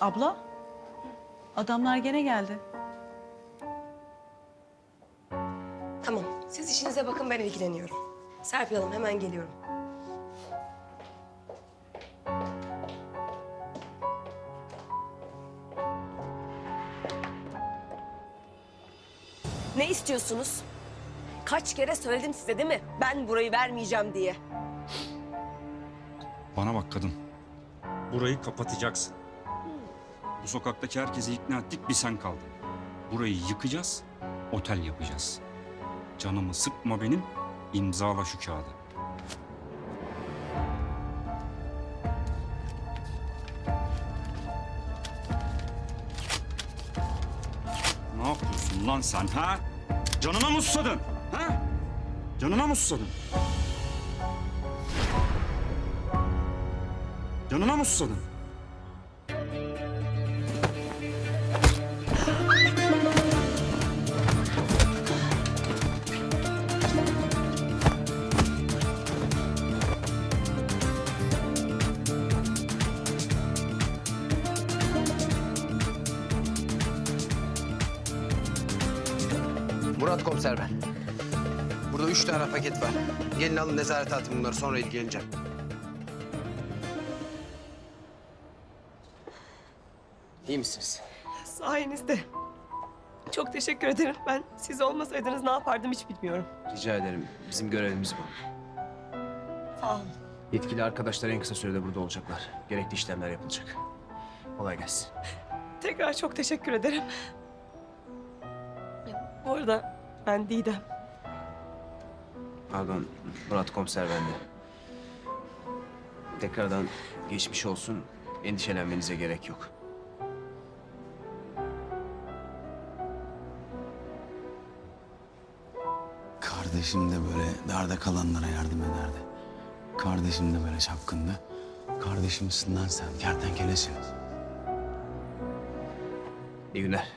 Abla, adamlar gene geldi. Tamam. Siz işinize bakın ben ilgileniyorum. Serpil Hanım hemen geliyorum. Ne istiyorsunuz? Kaç kere söyledim size değil mi? Ben burayı vermeyeceğim diye. Bana bak kadın. Burayı kapatacaksın. Bu sokaktaki herkesi ikna ettik bir sen kaldın. Burayı yıkacağız, otel yapacağız. Canımı sıkma benim, imzala şu kağıdı. Ne yapıyorsun lan sen ha? Canına mı susadın? Ha? Canına mı susadın? Canına mı susadın? Murat komiser ben. Burada üç tane paket var. Gelin alın nezarete atın bunları sonra ilgileneceğim. İyi misiniz? Sayenizde. Çok teşekkür ederim. Ben siz olmasaydınız ne yapardım hiç bilmiyorum. Rica ederim. Bizim görevimiz bu. Sağ olun. Yetkili arkadaşlar en kısa sürede burada olacaklar. Gerekli işlemler yapılacak. Kolay gelsin. Tekrar çok teşekkür ederim. Bu arada ben Didem. Pardon, Murat komiser bende. Tekrardan geçmiş olsun. Endişelenmenize gerek yok. Kardeşim de böyle darda kalanlara yardım ederdi. Kardeşim de böyle çapkındı. Kardeşimsin lan sen, kertenkelesin. İyi günler.